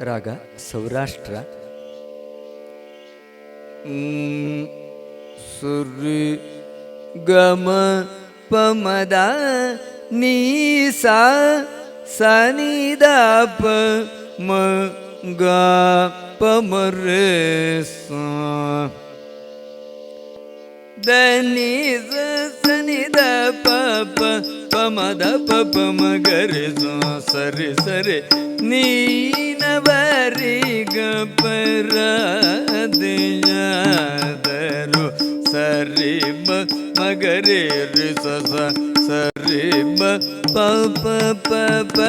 ರಾಗ ಸೌರಾಷ್ಟ್ರ. ಮ್, ಸುರಿ ಗಮ ಪಮದ ನೀಸಾ ಸನಿದ ಪ ಮ ಗ ಪಮರೆ ಸಾ ಧನಿ ಸನಿ ದ ಪ ಪ ಪ ಮ ದ ಪ ಪ ಮ ಗ ರೆ ಸ ಸರಿ ಸರಿ. ನೀನವರಿ ಗ ಪ ರ ದಿಯಾದರು ಸರಿ ಮ ಮಗರಿ ಸಸ ಸರಿ ಮ ಪ ಪ ಪ ಪ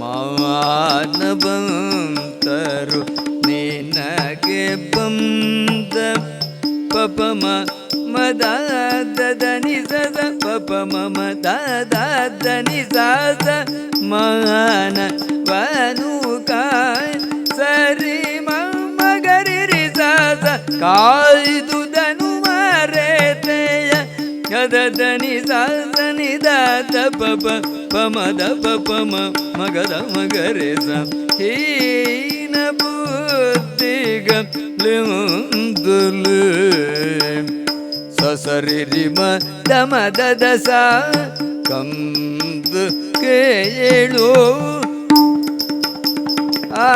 ಮಾನ ಬಂತರು ನಿನಗೆ ಬಂದ ಮ ಮದ ದನಿ ಸದ ಪಪಮ ಮದ ದನಿ ಸಾಸ ಮನ ವನು ಕಾಯ್ ಸರಿ ಮಗರಿ ರಿ ಸಾಸ ಕಾಯ್ದುದನು ಮರೆತೆಯ ಯದ ದನಿ ಸಾಸ ನಿದ ಪಪ ಪಮದ ಪಪಮ ಮಗದ ಮಗರೆ ಸ ಹೀನ ಬುದ್ಧಿಗ ಲಿಂದುಲು ಸರಿ ರಿಮ ದಮ ದಸ ಕಂದು ಕೇಳು ಆ